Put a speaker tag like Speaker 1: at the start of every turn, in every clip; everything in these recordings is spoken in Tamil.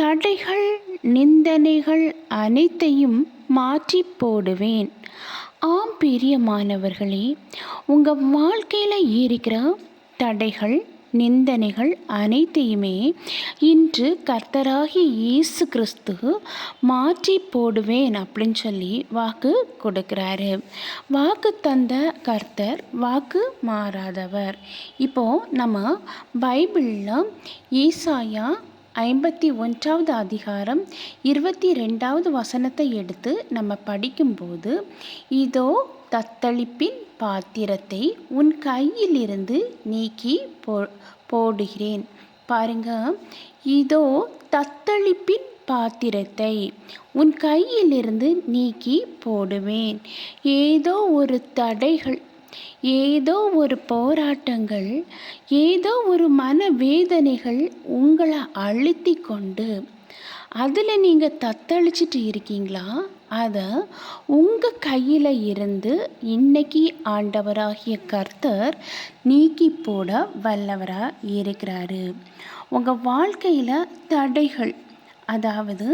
Speaker 1: தடைகள் நிந்தனைகள் அனைத்தையும் மாற்றி போடுவேன். ஆம் பிரியமானவர்களே உங்கள் வாழ்க்கையில் இருக்கிற தடைகள் நிந்தனைகள் அனைத்தையுமே இன்று கர்த்தராகி இயேசு கிறிஸ்து மாற்றி போடுவேன் அப்படின்னு சொல்லி வாக்கு கொடுக்குறாரு. வாக்கு தந்த கர்த்தர் வாக்கு மாறாதவர். இப்போது நம்ம பைபிளில் ஈசாயா ஐம்பத்தி ஒன்றாவது அதிகாரம் இருபத்தி ரெண்டாவது வசனத்தை எடுத்து நம்ம படிக்கும்போது இதோ தத்தளிப்பின் பாத்திரத்தை உன் கையிலிருந்து நீக்கி போ போடுகிறேன். பாருங்க. இதோ தத்தளிப்பின் பாத்திரத்தை உன் கையிலிருந்து நீக்கி போடுவேன். ஏதோ ஒரு தடைகள் ஏதோ ஒரு போராட்டங்கள் ஏதோ ஒரு மன வேதனைகள் உங்களை அழுத்தி கொண்டு அதில் நீங்கள் தத்தளிச்சிட்டு இருக்கீங்களா? அதை உங்கள் கையில் இருந்து இன்னைக்கு ஆண்டவராகிய கர்த்தர் நீக்கி போட வல்லவராக இருக்கிறாரு. உங்கள் வாழ்க்கையில் தடைகள் அதாவது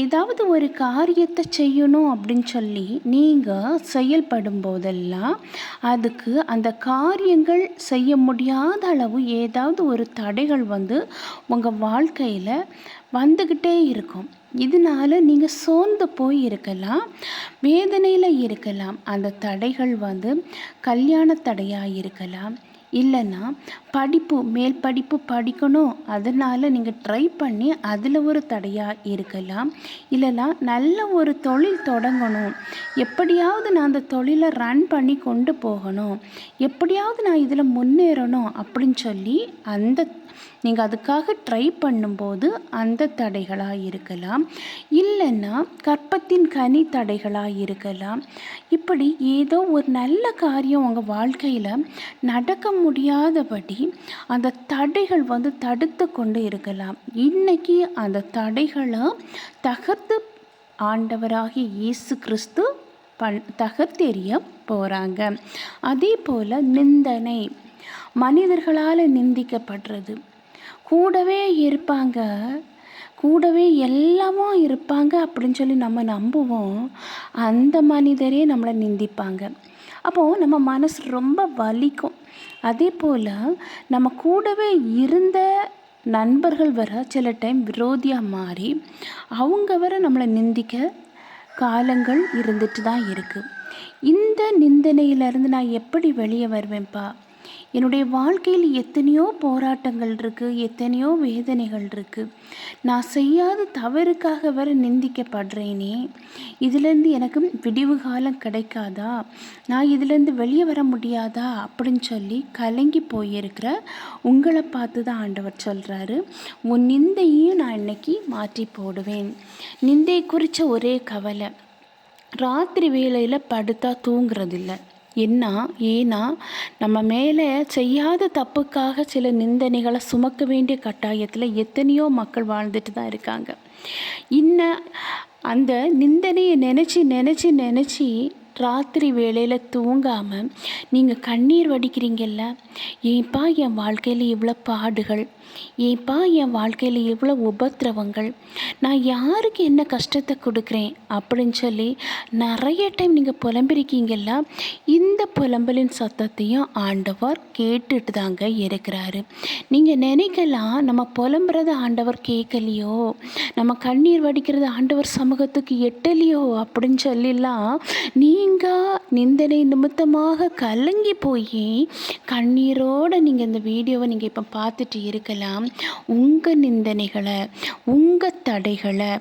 Speaker 1: ஏதாவது ஒரு காரியத்தை செய்யணும் அப்படின்னு சொல்லி நீங்கள் செயல்படும் போதெல்லாம் அதுக்கு அந்த காரியங்கள் செய்ய முடியாத அளவு ஏதாவது ஒரு தடைகள் வந்து உங்கள் வாழ்க்கையில் வந்துக்கிட்டே இருக்கும். இதனால் நீங்கள் சோர்ந்து போய் இருக்கலாம் வேதனையில் இருக்கலாம். அந்த தடைகள் வந்து கல்யாண தடையாக இருக்கலாம் இல்லைன்னா படிப்பு மேல் படிப்பு படிக்கணும். அதனால் நீங்கள் ட்ரை பண்ணி அதில் ஒரு தடையாக இருக்கலாம். இல்லைன்னா நல்ல ஒரு தொழில் தொடங்கணும். எப்படியாவது நான் அந்த தொழிலை ரன் பண்ணி கொண்டு போகணும். எப்படியாவது நான் இதில் முன்னேறணும் அப்படின்னு சொல்லி அந்த நீங்கள் அதுக்காக ட்ரை பண்ணும்போது அந்த தடைகளாக இருக்கலாம். இல்லைன்னா கற்பத்தின் கனி தடைகளாக இருக்கலாம். இப்படி ஏதோ ஒரு நல்ல காரியம் உங்கள் வாழ்க்கையில் நடக்க முடியாதபடி அந்த தடைகள் வந்து தடுத்து கொண்டு இருக்கலாம். இன்னைக்கு அந்த தடைகளை தகர்த்து ஆண்டவராகிய இயேசு கிறிஸ்து பண் தகர்த்தெறிய போகிறாங்க அதே போல் நிந்தனை. மனிதர்களால் நிந்திக்கப்படுறது கூடவே இருப்பாங்க. கூடவே எல்லாமும் இருப்பாங்க அப்படின்னு சொல்லி நம்ம நம்புவோம். அந்த மனிதரே நம்மளை நிந்திப்பாங்க. அப்போது நம்ம மனசு ரொம்ப வலிக்கும். அதே போல் நம்ம கூடவே இருந்த நண்பர்கள் வர சில டைம் விரோதியாக மாறி அவங்க வர நம்மளை நிந்திக்க காலங்கள் இருந்துட்டு தான் இருக்குது இந்த நிந்தனையிலேருந்து நான் எப்படி வெளியே வருவேன்ப்பா? என்னுடைய வாழ்க்கையில் எத்தனையோ போராட்டங்கள் இருக்குது எத்தனையோ வேதனைகள் இருக்குது நான் செய்யாத தவறுக்காக வர நிந்திக்கப்படுறேனே. இதுலேருந்து எனக்கு விடிவு காலம் கிடைக்காதா? நான் இதுலேருந்து வெளியே வர முடியாதா? அப்படின்னு சொல்லி கலங்கி போயிருக்கிற உங்களை பார்த்து தான் ஆண்டவர் சொல்கிறாரு உன் நிந்தையும் நான் இன்னைக்கு மாற்றி போடுவேன். நிந்தை குறித்த ஒரே கவலை. ராத்திரி வேளையில் படுத்தா தூங்குறதில்லை. என்ன ஏன்னா நம்ம மேலே செய்யாத தப்புக்காக சில நிந்தனைகளை சுமக்க வேண்டிய கட்டாயத்தில் எத்தனையோ மக்கள் வாழ்ந்துட்டு தான் இருக்காங்க. இன்ன அந்த நிந்தனையை நினச்சி நினச்சி நினச்சி ராத்திரி வேளையில் தூங்காமல் நீங்கள் கண்ணீர் வடிக்கிறீங்கல்ல? ஏன்ப்பா என் வாழ்க்கையில் இவ்வளோ பாடுகள்? ஏன்ப்பா என் வாழ்க்கையில் இவ்வளோ உபத்திரவங்கள்? நான் யாருக்கு என்ன கஷ்டத்தை கொடுக்குறேன்? அப்படின்னு சொல்லி நிறைய டைம் நீங்கள் புலம்பிருக்கீங்கல்ல? இந்த புலம்பலின் சத்தத்தையும் ஆண்டவர் கேட்டுட்டு தாங்க இருக்கிறாரு. நீங்கள் நினைக்கலாம் நம்ம புலம்புறத ஆண்டவர் கேட்கலையோ? நம்ம கண்ணீர் வடிக்கிறது ஆண்டவர் சமூகத்துக்கு எட்டலையோ? அப்படின்னு சொல்லிலாம் நீ நீங்கள் நிந்தனை நிமித்தமாக கலங்கி போய் கண்ணீரோடு நீங்கள் இந்த வீடியோவை நீங்கள் இப்போ பார்த்துட்டு இருக்கலாம். உங்கள் நிந்தனைகளை உங்கள் தடைகளை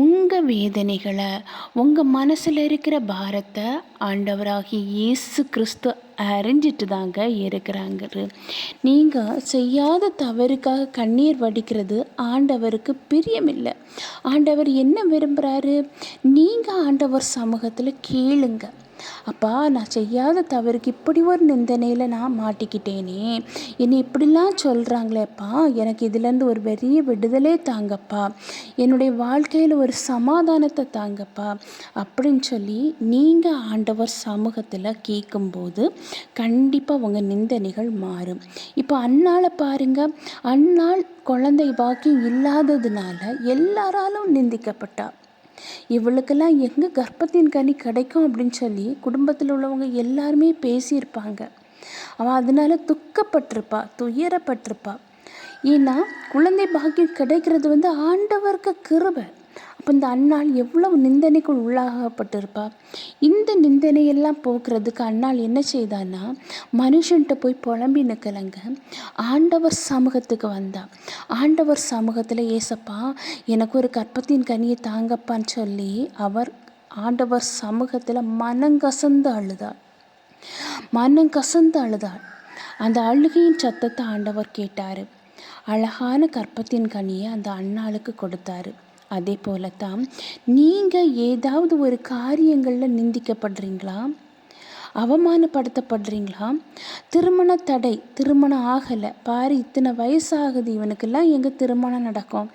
Speaker 1: உங்கள் வேதனைகளை உங்கள் மனசில் இருக்கிற பாரத்தை ஆண்டவராகி இயேசு கிறிஸ்து அறிஞ்சிட்டு தாங்க இருக்கிறாங்க நீங்கள் செய்யாத தவறுக்காக கண்ணீர் வடிக்கிறது ஆண்டவருக்கு பிரியமில்லை. ஆண்டவர் என்ன விரும்புகிறாரு நீங்கள் ஆண்டவர் சமூகத்தில் கேளுங்க. அப்பா நான் செய்யாத தவறுக்கு இப்படி ஒரு நிந்தனையில் நான் மாட்டிக்கிட்டேனே. என்னை இப்படிலாம் சொல்கிறாங்களேப்பா எனக்கு இதுலேருந்து ஒரு பெரிய விடுதலை தாங்கப்பா. என்னுடைய வாழ்க்கையில் ஒரு சமாதானத்தை தாங்கப்பா. அப்படின்னு சொல்லி நீங்கள் ஆண்டவர் சமூகத்தில் கேட்கும்போது கண்டிப்பாக உங்கள் நிந்தனைகள் மாறும். இப்போ அன்னால் பாருங்கள் அன்னால் குழந்தை பாக்கியம் இல்லாததுனால எல்லாராலும் நிந்திக்கப்பட்டா. இவளுக்கெல்லாம் எங்கே கர்ப்பத்தின் கனி கிடைக்கும் அப்படின்னு சொல்லி குடும்பத்தில் உள்ளவங்க எல்லாருமே பேசியிருப்பாங்க. அவள் அதனால துக்கப்பட்டிருப்பா துயரப்பட்டிருப்பா. ஏன்னா குழந்தை பாக்கியம் கிடைக்கிறது வந்து ஆண்டவருக்கு கிருபை. அப்போ இந்த அண்ணாள் எவ்வளவு நிந்தனைக்குள் உள்ளாகப்பட்டிருப்பா. இந்த நிந்தனையெல்லாம் போக்குறதுக்கு அண்ணாள் என்ன செய்தான்னா மனுஷன்கிட்ட போய் புலம்பி நிற்கலைங்க ஆண்டவர் சமூகத்துக்கு வந்தா. ஆண்டவர் சமூகத்தில் ஏசப்பா எனக்கு ஒரு கற்பத்தின் கனியை தாங்கப்பான்னு சொல்லி அவர் ஆண்டவர் சமூகத்தில் மனங்கசந்து அழுதாள் மனம் கசந்து அழுதாள் அந்த அழுகையின் சத்தத்தை ஆண்டவர் கேட்டார். அழகான கற்பத்தின் கனியை அந்த அண்ணாளுக்கு கொடுத்தாரு. அதே போல தான் நீங்கள் ஏதாவது ஒரு காரியங்களில் நிந்திக்கப்படுறீங்களா? அவமானப்படுத்தப்படுறீங்களா? திருமண தடை திருமணம் ஆகலை. பாரு இத்தனை வயசாகுது. இவனுக்கெல்லாம் எங்கே திருமணம் நடக்கும்?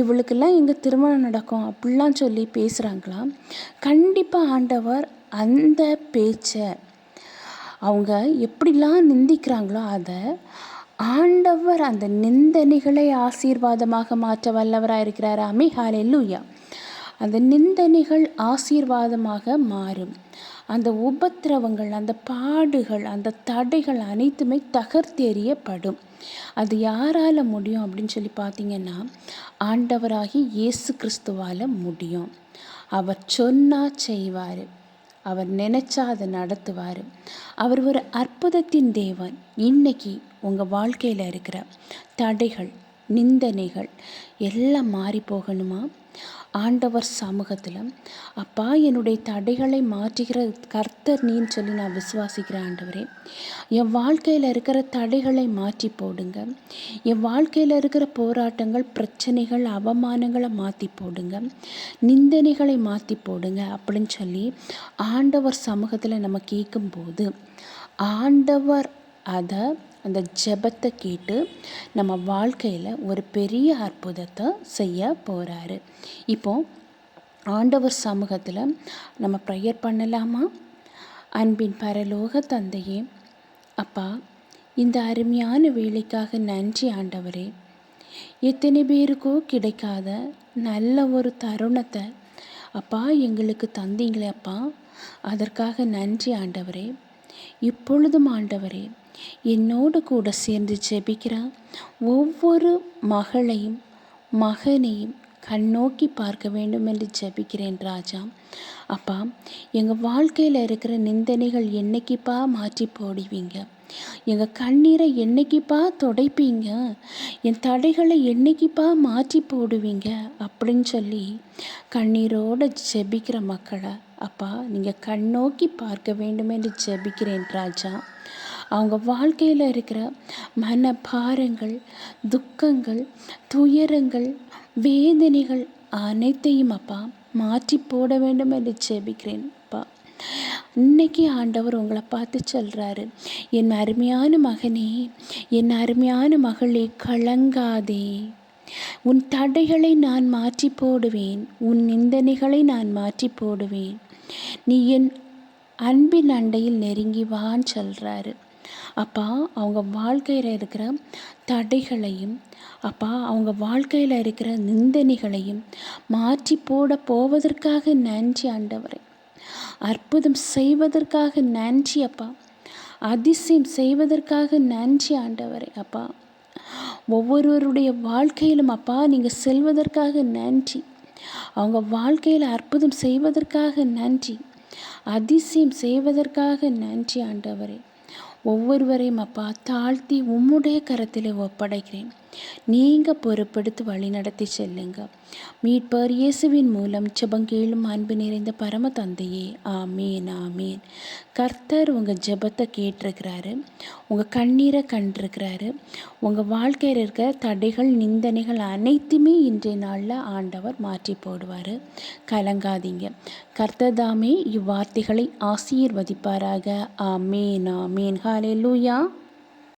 Speaker 1: இவளுக்கெல்லாம் எங்கே திருமணம் நடக்கும்? அப்படிலாம் சொல்லி பேசுகிறாங்களா கண்டிப்பாக ஆண்டவர் அந்த பேச்சை அவங்க எப்படிலாம் நிந்திக்கிறாங்களோ அதை ஆண்டவர் அந்த நிந்தனைகளை ஆசீர்வாதமாக மாற்ற வல்லவராக இருக்கிறார். அமே ஹாலெல்லுயா அந்த நிந்தனைகள் ஆசீர்வாதமாக மாறும். அந்த உபத்திரவங்கள் அந்த பாடுகள் அந்த தடைகள் அனைத்துமே தகர்த்தெறியப்படும் அது யாரால் முடியும் அப்படின்னு சொல்லி பார்த்தீங்கன்னா ஆண்டவராகி இயேசு கிறிஸ்துவால் முடியும். அவர் சொன்னால் செய்வார். அவர் நினச்சா அதை நடத்துவார். அவர் ஒரு அற்புதத்தின் தேவன். இன்னைக்கு உங்கள் வாழ்க்கையில் இருக்கிற தடைகள் நிந்தனைகள் எல்லாம் மாறி போகணுமா? ஆண்டவர் சமூகத்தில் அப்பா என்னுடைய தடைகளை மாற்றுகிற கர்த்தர் நீன்னு சொல்லி நான் விசுவாசிக்கிறேன் ஆண்டவரே. என் வாழ்க்கையில் இருக்கிற தடைகளை மாற்றி போடுங்க. என் வாழ்க்கையில் இருக்கிற போராட்டங்கள் பிரச்சனைகள் அவமானங்களை மாற்றி போடுங்க. நிந்தனைகளை மாற்றி போடுங்க அப்படின்னு சொல்லி ஆண்டவர் சமூகத்தில் நம்ம கேட்கும்போது ஆண்டவர் அதை அந்த ஜெபத்தை கேட்டு நம்ம வாழ்க்கையில் ஒரு பெரிய அற்புதத்தை செய்ய போகிறாரு இப்போ ஆண்டவர் சமூகத்தில் நம்ம ப்ரேயர் பண்ணலாமா? அன்பின் பரலோக தந்தையே அப்பா இந்த அருமையான வேலைக்காக நன்றி ஆண்டவரே. எத்தனை பேருக்கோ கிடைக்காத நல்ல ஒரு தருணத்தை அப்பா எங்களுக்கு தந்தீங்களே அப்பா. அதற்காக நன்றி ஆண்டவரே. இப்பொழுதும் ஆண்டவரே என்னோடு கூட சேர்ந்து ஜெபிக்கிற ஒவ்வொரு மகளையும் மகனையும் கண்ணோக்கி பார்க்க வேண்டும் என்று ஜெபிக்கிறேன் ராஜா. அப்பா எங்கள் வாழ்க்கையில் இருக்கிற நிந்தனைகள் என்னைக்குப்பா மாற்றி போடுவீங்க? எங்கள் கண்ணீரை என்னைக்குப்பா துடைப்பீங்க? என் தடைகளை என்னைக்குப்பா மாற்றி போடுவீங்க? அப்படின்னு சொல்லி கண்ணீரோடு ஜெபிக்கிற மக்களை அப்பா நீங்கள் கண்ணோக்கி பார்க்க வேண்டும் என்று ஜெபிக்கிறேன் ராஜா. அவங்க வாழ்க்கையில் இருக்கிற மன பாரங்கள் துக்கங்கள் துயரங்கள் வேதனைகள் அனைத்தையும் அப்பா மாற்றி போட வேண்டும் என்று ஜெபிக்கிறேன் அப்பா. இன்னைக்கு ஆண்டவர் உங்களை பார்த்து சொல்கிறாரு என் அருமையான மகனே என் அருமையான மகளே கலங்காதே. உன் தடைகளை நான் மாற்றி போடுவேன் உன் நிந்தனைகளை நான் மாற்றி போடுவேன். நீ என் அன்பின் அண்டையில் நெருங்கி வான்னு சொல்கிறாரு அப்பா அவங்க வாழ்க்கையில் இருக்கிற தடைகளையும் அப்பா அவங்க வாழ்க்கையில் இருக்கிற நிந்தனைகளையும் மாற்றி போட போவதற்காக நன்றி ஆண்டவரை. அற்புதம் செய்வதற்காக நன்றி அப்பா. அதிசயம் செய்வதற்காக நன்றி ஆண்டவரை அப்பா. ஒவ்வொருவருடைய வாழ்க்கையிலும் அப்பா நீங்கள் செல்வதற்காக நன்றி. அவங்க வாழ்க்கையில் அற்புதம் செய்வதற்காக நன்றி. அதிசயம் செய்வதற்காக நன்றி ஆண்டவரே. ஒவ்வொருவரையும் அப்பா தாழ்த்தி உம்முடைய கரத்திலே ஒப்படைக்கிறேன். நீங்கள் பொறுப்படுத்தி வழிநடத்தி செல்லுங்க. மீட்பர் இயேசுவின் மூலம் ஜெபங்கேளும் அன்பு நிறைந்த பரம தந்தையே ஆமீன் ஆமீன். கர்த்தர் உங்கள் ஜெபத்தை கேட்டிருக்கிறாரு. உங்கள் கண்ணீரை கண்டிருக்கிறாரு. உங்கள் வாழ்க்கையில் இருக்க தடைகள் நிந்தனைகள் அனைத்துமே இன்றைய நாளில் ஆண்டவர் மாற்றி போடுவார். கலங்காதீங்க. கர்த்தர் தாமே இவ்வார்த்தைகளை ஆசீர்வதிப்பாராக. ஆமீன் ஆமீன். லூயா